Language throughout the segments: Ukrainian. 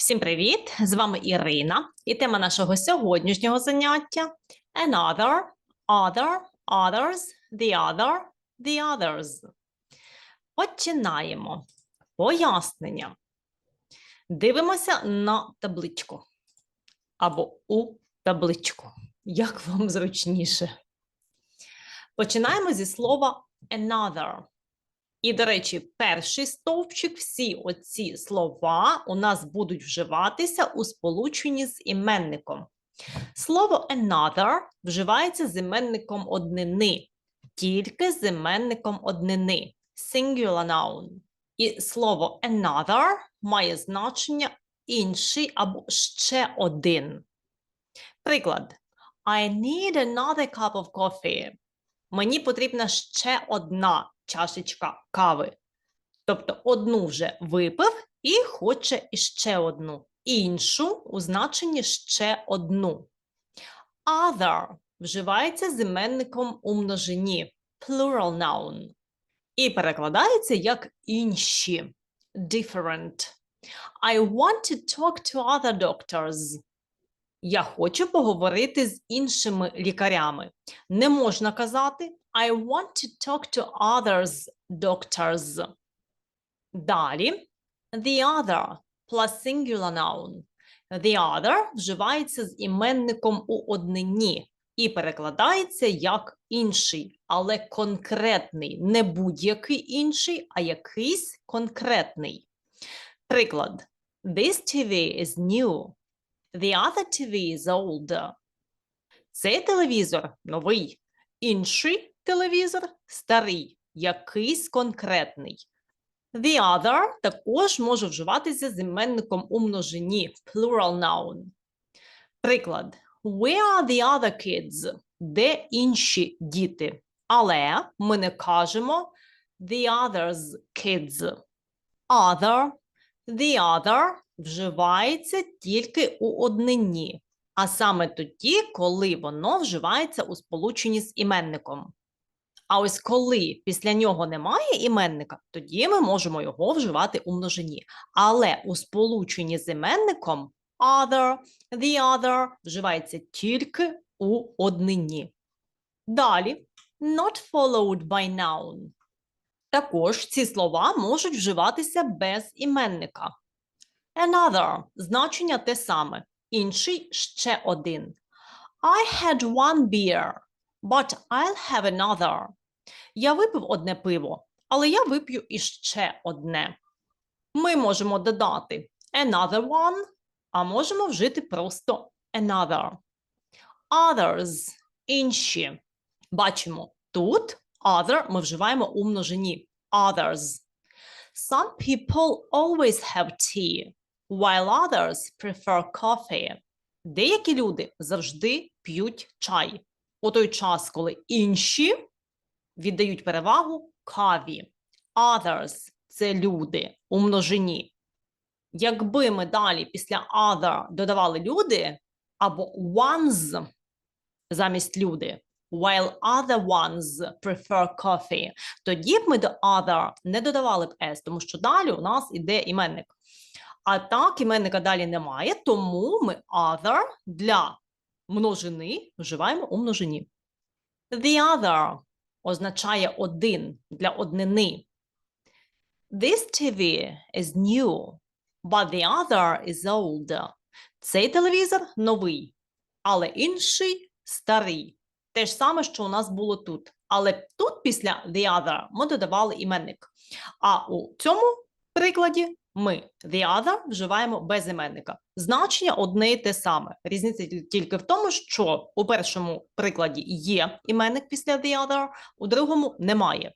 Всім привіт! З вами Ірина, і тема нашого сьогоднішнього заняття another, other, others, the other, the others. Починаємо. Пояснення. Дивимося на табличку або у табличку. Як вам зручніше? Починаємо зі слова another. І, до речі, перший стовпчик, всі оці слова у нас будуть вживатися у сполученні з іменником. Слово another вживається з іменником однини, тільки з іменником однини singular noun. І слово another має значення інший або ще один. Приклад. I need another cup of coffee. Мені потрібна ще одна чашечка кави. Тобто одну вже випив і хоче іще одну. Іншу у значенні ще одну. Other вживається з іменником у множині plural noun. І перекладається як інші different. I want to talk to other doctors. Я хочу поговорити з іншими лікарями. Не можна казати I want to talk to others doctors. Далі the other plus singular noun. The other вживається з іменником у однині і перекладається як інший, але конкретний, не будь-який інший, а якийсь конкретний. Приклад. This TV is new. The other TV is older. Цей телевізор новий, інший телевізор старий, якийсь конкретний. The other також може вживатися з іменником у множині plural noun. Приклад. Where are the other kids? Де інші діти? Але ми не кажемо the others kids. Other, the other вживається тільки у однині, а саме тоді, коли воно вживається у сполученні з іменником. А ось коли після нього немає іменника, тоді ми можемо його вживати у множині. Але у сполученні з іменником other, the other вживається тільки у однині. Далі not followed by noun. Також ці слова можуть вживатися без іменника. Another значення те саме. Інший ще один. I had one beer, but I'll have another. Я випив одне пиво, але я вип'ю іще одне. Ми можемо додати another one, а можемо вжити просто another. Others – інші. Бачимо, тут other ми вживаємо у множині. Others. Some people always have tea, while others prefer coffee. Деякі люди завжди п'ють чай. У той час, коли інші віддають перевагу каві. Others – це люди у множині. Якби ми далі після other додавали люди або ones замість люди, while other ones prefer coffee, тоді б ми до other не додавали б s, тому що далі у нас іде іменник. А так, іменника далі немає, тому ми other для множини вживаємо у множині. The other означає один для однини. This TV is new, but the other is old. Цей телевізор новий, але інший старий. Те ж саме, що у нас було тут. Але тут після the other ми додавали іменник. А у цьому прикладі ми the other вживаємо без іменника. Значення одне і те саме. Різниця тільки в тому, що у першому прикладі є іменник після the other, у другому немає.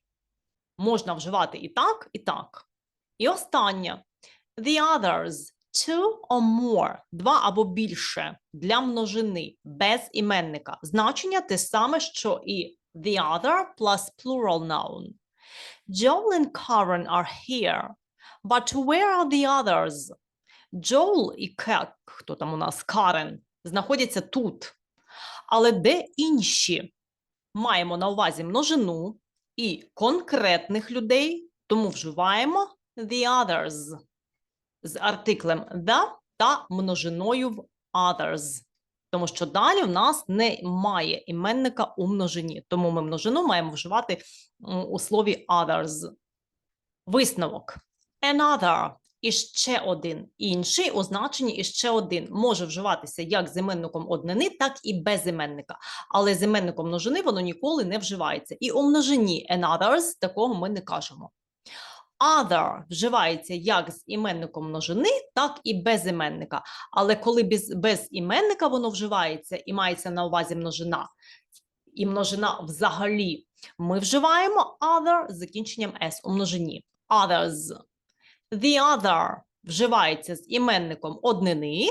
Можна вживати і так, і так. І останнє. The others two or more, два або більше для множини без іменника. Значення те саме, що і the other plus plural noun. Joel and Karen are here. But where are the others? Joel і Ке, хто там у нас, Карен, знаходяться тут. Але де інші? Маємо на увазі множину і конкретних людей, тому вживаємо the others з артиклем the та множиною в others. Тому що далі в нас немає іменника у множині. Тому ми множину маємо вживати у слові others. Висновок. Another іще один. Інший у значенні іще один може вживатися як з іменником однини, так і без іменника. Але з іменником множини воно ніколи не вживається. І у множині anothers такого ми не кажемо. Other вживається як з іменником множини, так і без іменника. Але коли без, без іменника воно вживається і мається на увазі множина, і множина взагалі, ми вживаємо other з закінченням s у множині. Others. The other вживається з іменником однини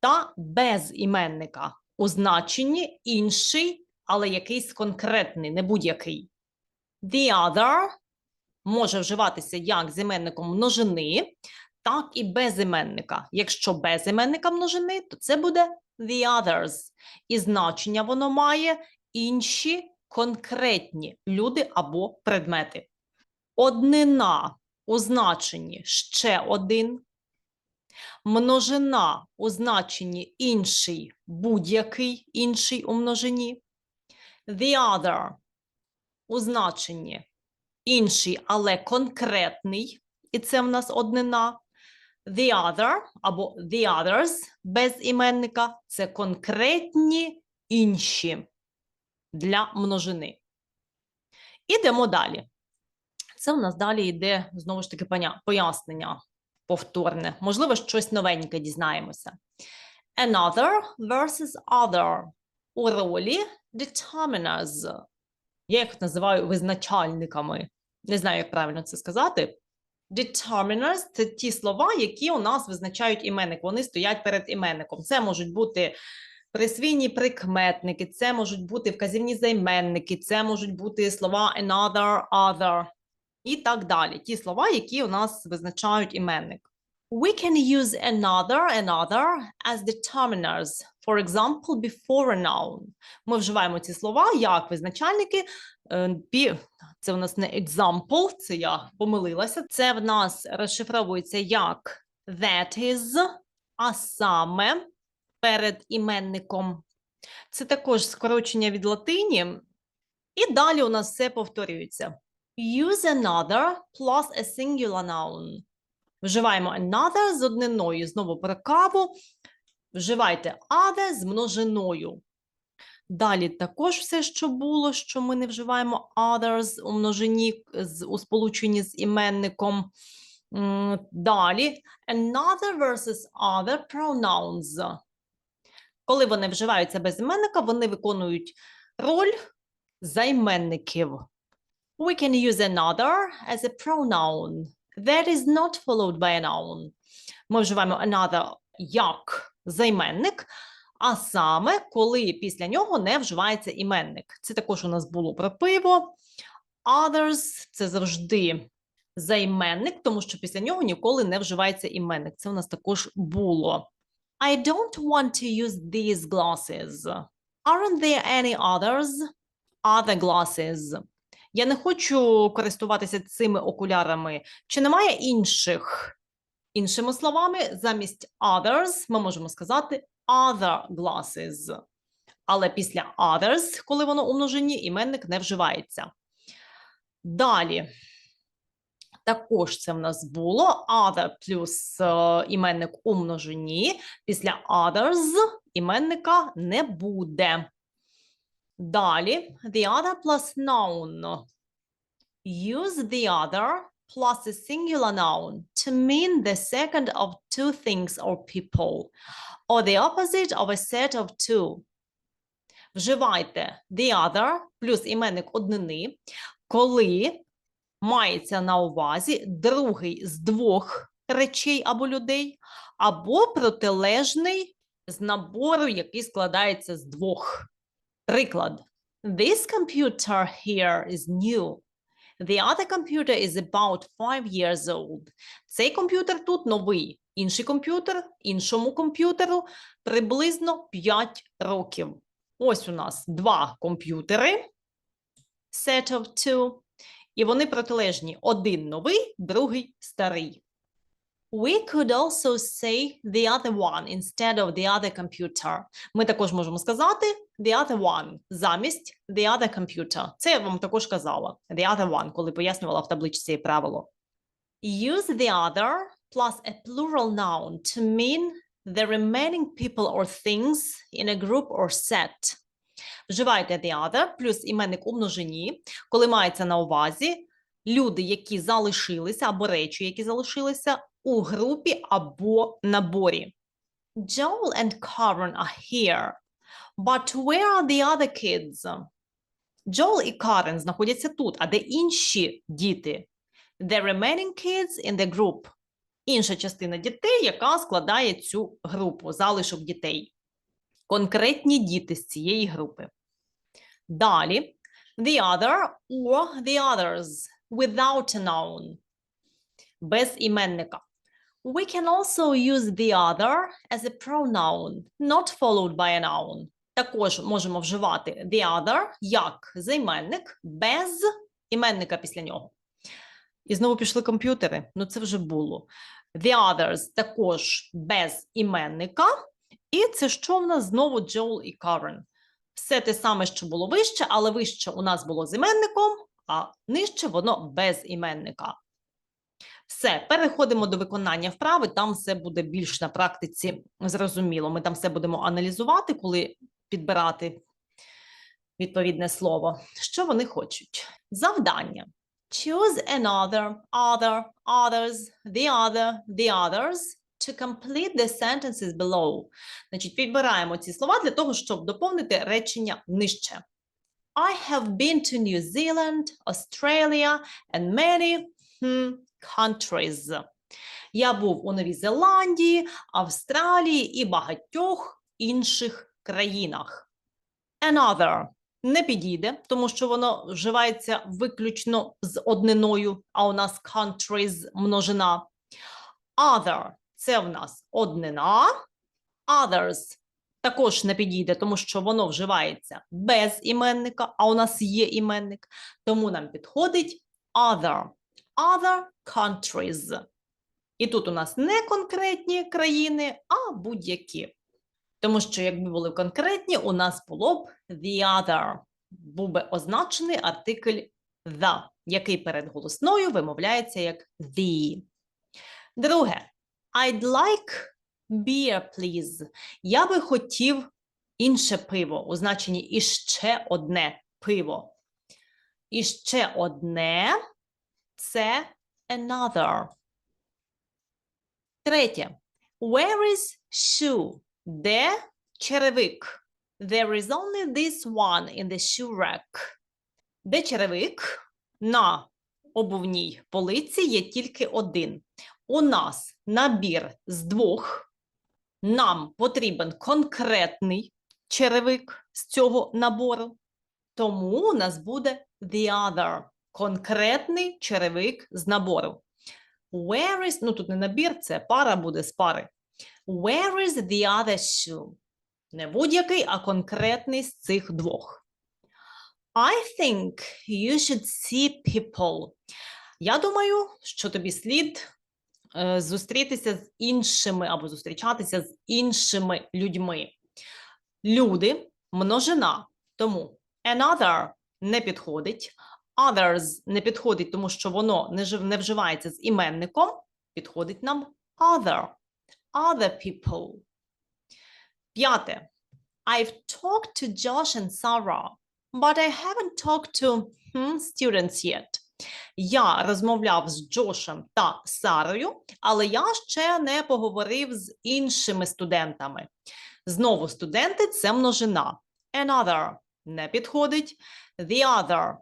та без іменника у значенні інший, але якийсь конкретний, не будь-який. The other може вживатися як з іменником множини, так і без іменника. Якщо без іменника множини, то це буде the others. І значення воно має інші конкретні люди або предмети. Однина у значенні ще один, множина у значенні інший, будь-який інший у множині, the other у значенні інший, але конкретний, і це в нас однина. The other або the others без іменника це конкретні інші для множини. Ідемо далі. Це в нас далі йде знову ж таки пояснення повторне. Можливо, щось новеньке дізнаємося. Another versus other у ролі determiners. Я їх називаю визначальниками. Не знаю, як правильно це сказати. Determiners – це ті слова, які у нас визначають іменник. Вони стоять перед іменником. Це можуть бути присвійні прикметники, це можуть бути вказівні займенники, це можуть бути слова another, other і так далі. Ті слова, які у нас визначають іменник. We can use another, another as determiners. For example, before a noun. Ми вживаємо ці слова як визначальники. е, Це у нас не example, це я помилилася. Це в нас розшифровується як that is, а саме перед іменником. Це також скорочення від латині. І далі у нас все повторюється. Use another plus a singular noun. Вживаємо another з одниною. Знову про каву. Вживайте other з множиною. Далі також все, що було, що ми не вживаємо others у множині у сполученні з іменником. Далі another versus other pronouns. Коли вони вживаються без іменника, вони виконують роль займенників. We can use another as a pronoun that is not followed by a noun. Ми вживаємо another як займенник, а саме, коли після нього не вживається іменник. Це також у нас було про пиво. Others – це завжди займенник, тому що після нього ніколи не вживається іменник. Це у нас також було. I don't want to use these glasses. Aren't there any others? Other glasses. Я не хочу користуватися цими окулярами. Чи немає інших? Іншими словами, замість others ми можемо сказати other glasses. Але після others, коли воно у множині, іменник не вживається. Далі. Також це в нас було other плюс е, іменник у множині. Після others іменника не буде. Далі, the other plus noun. Use the other plus a singular noun to mean the second of two things or people, or the opposite of a set of two. Вживайте the other плюс іменник однини, коли мається на увазі другий з двох речей або людей, або протилежний з набору, який складається з двох. Приклад. This computer here is new. The other computer is about five years old. Цей комп'ютер тут новий. Інший комп'ютер іншому комп'ютеру приблизно 5 років. Ось у нас два комп'ютери. Set of two. І вони протилежні. Один новий, другий старий. We could also say the other one instead of the other computer. Ми також можемо сказати the other one замість the other computer. Це я вам також казала. The other one, коли пояснювала в табличці правило. Use the other plus a plural noun to mean the remaining people or things in a group or set. Вживайте the other плюс іменник у множині, коли мається на увазі люди, які залишилися, або речі, які залишилися у групі або наборі. Joel and Karen are here. But where are the other kids? Joel і Карен знаходяться тут, а де інші діти? The remaining kids in the group. Інша частина дітей, яка складає цю групу, залишок дітей. Конкретні діти з цієї групи. Далі. The other or the others without a noun. Без іменника. We can also use the other as a pronoun, not followed by a noun. Також можемо вживати the other як займенник без іменника після нього. І знову пішли комп'ютери. Ну це вже було. The others також без іменника. І це що в нас знову Joel і Karen. Все те саме, що було вище, але вище у нас було з іменником, а нижче воно без іменника. Все, переходимо до виконання вправи. Там все буде більш на практиці зрозуміло. Ми там все будемо аналізувати, коли підбирати відповідне слово. Що вони хочуть? Завдання. Choose another, other, others, the other, the others to complete the sentences below. Значить, підбираємо ці слова для того, щоб доповнити речення нижче. I have been to New Zealand, Australia and many hmm, countries. Я був у Новій Зеландії, Австралії і багатьох інших країнах. Another не підійде, тому що воно вживається виключно з одниною, а у нас countries множина. Other це в нас однина. Others також не підійде, тому що воно вживається без іменника, а у нас є іменник. Тому нам підходить other. Other countries. І тут у нас не конкретні країни, а будь-які. Тому що, якби були конкретні, у нас було б the other. Був би означений артикль the, який перед голосною вимовляється як the. Друге. I'd like beer, please. Я би хотів інше пиво у значенні іще одне пиво. Іще одне це another. Третє. Where is shoe? Де черевик? There is only this one in the shoe rack. Де черевик? На обувній полиці є тільки один. У нас набір з двох. Нам потрібен конкретний черевик з цього набору. Тому у нас буде the other. Конкретний черевик з набору. Where is, ну тут не набір, це пара буде з пари. Where is the other shoe? Не будь-який, а конкретний з цих двох. I think you should see people. Я думаю, що тобі слід е, зустрітися з іншими або зустрічатися з іншими людьми. Люди множина, тому another не підходить, others не підходить, тому що воно не, не вживається з іменником, підходить нам other, other people. П'яте. I've talked to Josh and Sarah, but I haven't talked to hmm, students yet. Я розмовляв з Джошем та Сарою, але я ще не поговорив з іншими студентами. Знову студенти це множина. Another не підходить. The other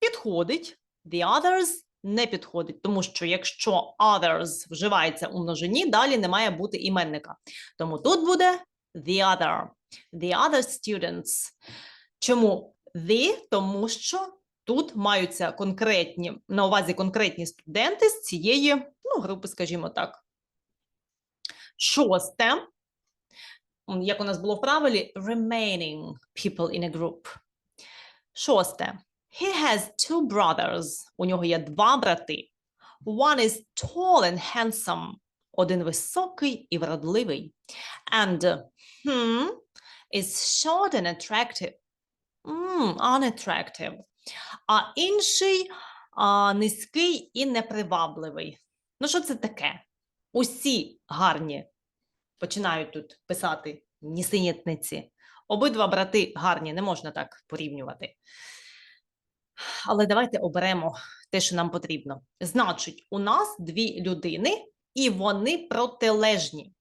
підходить. The others не підходить, тому що якщо others вживається у множині, далі не має бути іменника. Тому тут буде the other. The other students. Чому the? Тому що тут маються конкретні, на увазі конкретні студенти з цієї ну, групи, скажімо так. Шосте. Як у нас було в правилі, remaining people in a group. Шосте. He has two brothers. У нього є два брати. One is tall and handsome. один високий і вродливий. And hmm is short and attractive. Mm, unattractive. А інший а, низький і непривабливий. Ну, що це таке? Усі гарні. Починають тут писати нісенітниці. Обидва брати гарні, не можна так порівнювати. Але давайте оберемо те, що нам потрібно. Значить, у нас дві людини, і вони протилежні.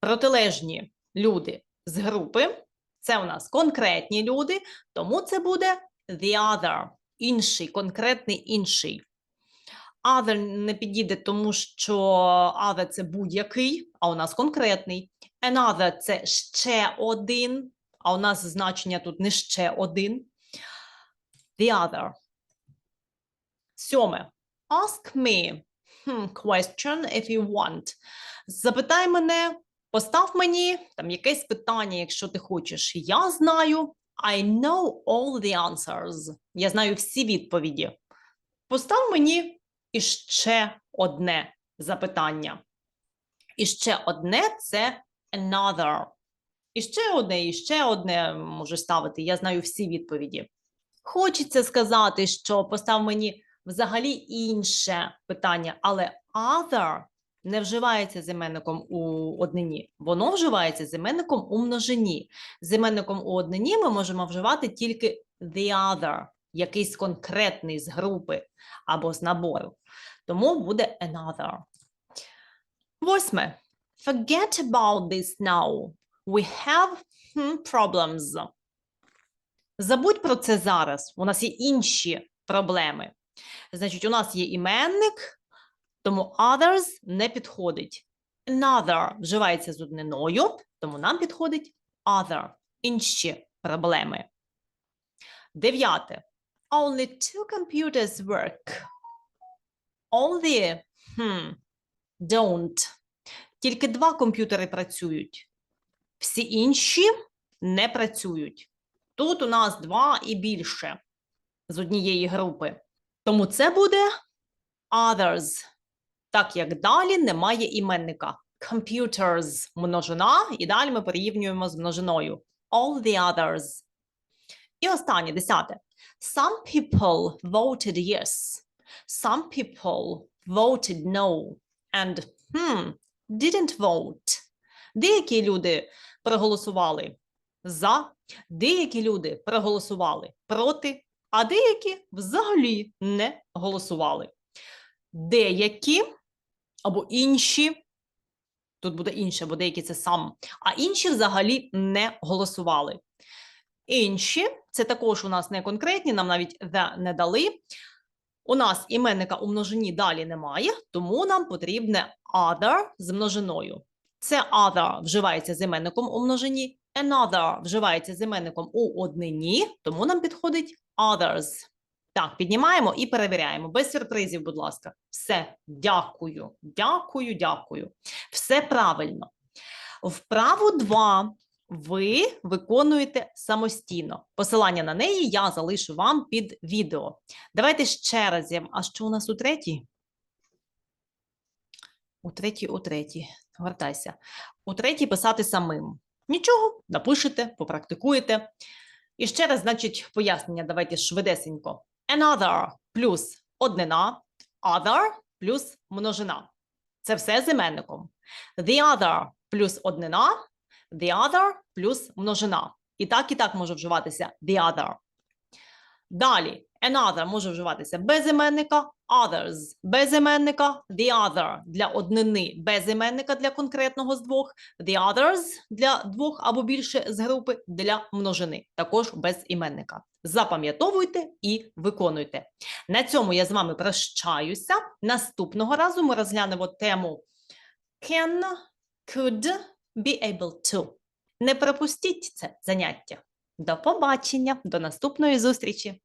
Протилежні люди з групи. Це у нас конкретні люди, тому це буде the other, інший, конкретний інший. Other не підійде, тому що other – це будь-який, а у нас конкретний. Another – це ще один, а у нас значення тут не ще один. The other. Сьоме. Ask me question if you want. Запитай мене, постав мені там якесь питання, якщо ти хочеш. Я знаю. I know all the answers. Я знаю всі відповіді. Постав мені іще одне запитання. І ще одне це another. І ще одне, і ще одне можу ставити. Я знаю всі відповіді. Хочеться сказати, що постав мені взагалі інше питання, але other не вживається з іменником у однині. Воно вживається з іменником у множині. Іменником у однині ми можемо вживати тільки the other, якийсь конкретний з групи або з набору. Тому буде another. Восьме. Forget about this now. We have hmm, problems. Забудь про це зараз. У нас є інші проблеми. Значить, у нас є іменник, тому others не підходить. Another вживається з одниною, тому нам підходить other. Інші проблеми. Дев'яте. Only two computers work. Only hmm, don't. Тільки два комп'ютери працюють. Всі інші не працюють. Тут у нас два і більше з однієї групи. Тому це буде others. Так як далі немає іменника. Computers множина, і далі ми порівнюємо з множиною. All the others. І останнє, десяте. Some people voted yes. Some people voted no. And hmm, didn't vote. Деякі люди проголосували за, деякі люди проголосували проти, а деякі взагалі не голосували. Деякі або інші, тут буде інше, бо деякі це сам, а інші взагалі не голосували. Інші це також у нас не конкретні, нам навіть the не дали. У нас іменника у множині далі немає, тому нам потрібне other з множиною. Це other вживається з іменником у множині, another вживається з іменником у однині, тому нам підходить others. Так, піднімаємо і перевіряємо. Без сюрпризів, будь ласка. Все, дякую, дякую, дякую. Все правильно. Вправу 2 ви виконуєте самостійно. Посилання на неї я залишу вам під відео. Давайте ще раз. А що у нас у третій? У третій, у третій. Гортайся. У третій писати самим. Нічого, напишете, попрактикуєте. І ще раз, значить, пояснення. Давайте швидесенько. Another плюс однина, other плюс множина. Це все з іменником. The other плюс однина, the other плюс множина. І так, і так може вживатися the other. Далі, another може вживатися без іменника, others без іменника, the other для однини без іменника для конкретного з двох, the others для двох або більше з групи для множини, також без іменника. Запам'ятовуйте і виконуйте. На цьому я з вами прощаюся. Наступного разу ми розглянемо тему can, could, be able to. Не пропустіть це заняття. До побачення, до наступної зустрічі!